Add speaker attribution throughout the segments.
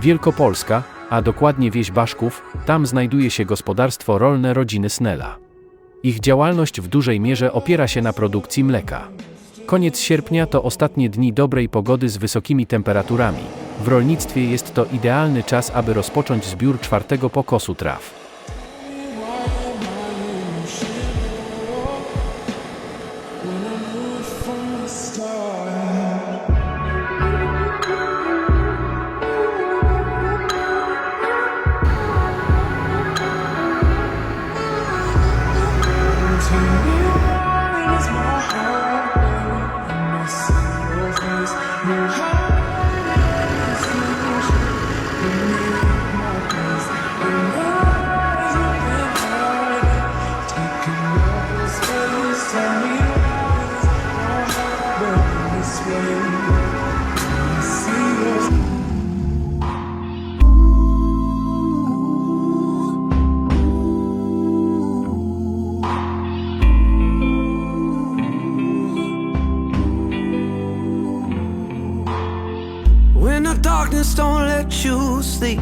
Speaker 1: Wielkopolska, a dokładnie wieś Baszków, tam znajduje się gospodarstwo rolne rodziny Snella. Ich działalność w dużej mierze opiera się na produkcji mleka. Koniec sierpnia to ostatnie dni dobrej pogody z wysokimi temperaturami. W rolnictwie jest to idealny czas, aby rozpocząć zbiór czwartego pokosu traw.
Speaker 2: When the darkness don't let you sleep,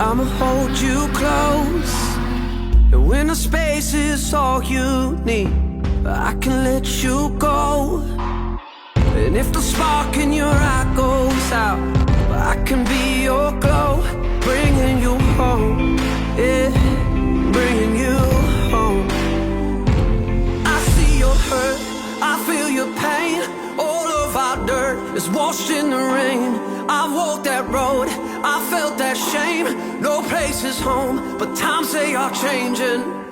Speaker 2: I'ma hold you close. And when the space is all you need, I can let you go. And if the spark in your eye goes out, I can be your glow, bringing you home. Yeah, bringing you home. I see your hurt, I feel your pain. All of our dirt is washed in the rain. I walked that road, I felt that shame. No place is home, but times they are changing.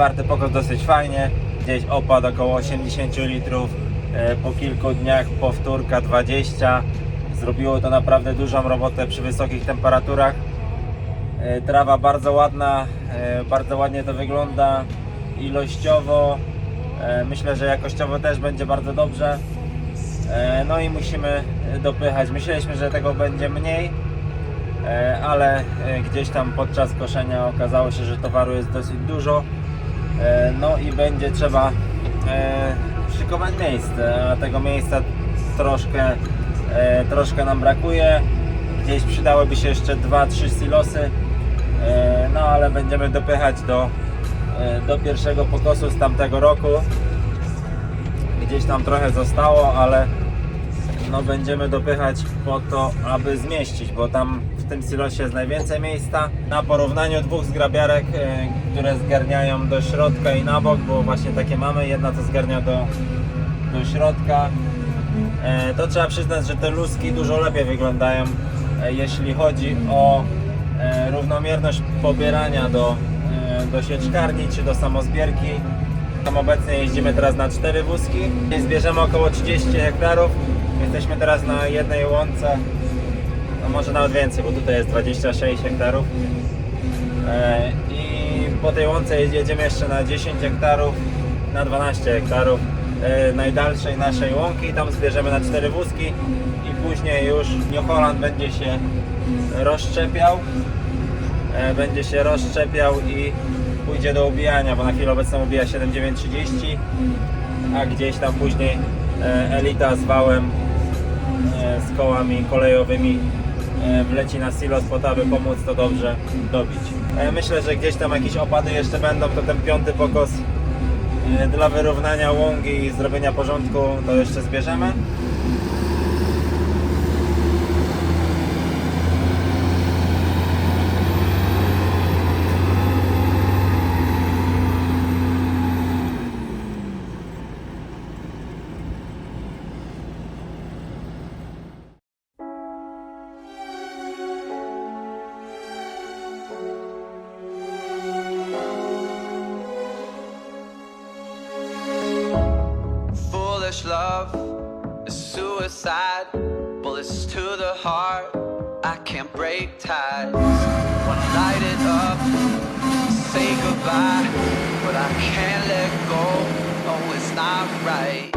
Speaker 3: Warty pokos dosyć fajnie, gdzieś opad około 80 litrów, e, po kilku dniach powtórka 20. Zrobiło to naprawdę dużą robotę przy wysokich temperaturach. E, trawa bardzo ładna, e, bardzo ładnie to wygląda ilościowo. Myślę, że jakościowo też będzie bardzo dobrze. No i musimy dopychać. Myśleliśmy, że tego będzie mniej, ale gdzieś tam podczas koszenia okazało się, że towaru jest dosyć dużo. E, No i będzie trzeba e, szykować miejsce, a tego miejsca troszkę, e, troszkę nam brakuje. Gdzieś przydałyby się jeszcze 2-3 silosy, no ale będziemy dopychać do, do pierwszego pokosu z tamtego roku. Gdzieś tam trochę zostało, ale no będziemy dopychać po to, aby zmieścić, bo tam w tym silosie jest najwięcej miejsca. Na porównaniu dwóch zgrabiarek, e, które zgarniają do środka i na bok, bo właśnie takie mamy, jedna to zgarnia do, do środka, e, to trzeba przyznać, że te luski dużo lepiej wyglądają, e, jeśli chodzi o równomierność pobierania do, do sieczkarni czy do samozbierki. Tam obecnie jeździmy teraz na cztery wózki. Zbierzemy około 30 hektarów. Jesteśmy teraz na jednej łące, może nawet więcej, bo tutaj jest 26 hektarów. E, I po tej łące jedziemy jeszcze na 10 hektarów, na 12 hektarów e, najdalszej naszej łąki. Tam zbierzemy na cztery wózki i później już New Holland będzie się rozszczepiał. E, Będzie się rozszczepiał i pójdzie do ubijania, bo na chwilę obecną ubija 7930, a gdzieś tam później Elita z wałem, z kołami kolejowymi wleci na silos po to, aby pomóc to dobrze dobić. E, Myślę, że gdzieś tam jakieś opady jeszcze będą, to ten piąty pokos e, dla wyrównania łągi i zrobienia porządku to jeszcze zbierzemy.
Speaker 4: Love is suicide. Bullets to the heart. I can't break ties. Wanna light it up, say goodbye, but I can't let go. Oh, it's not right.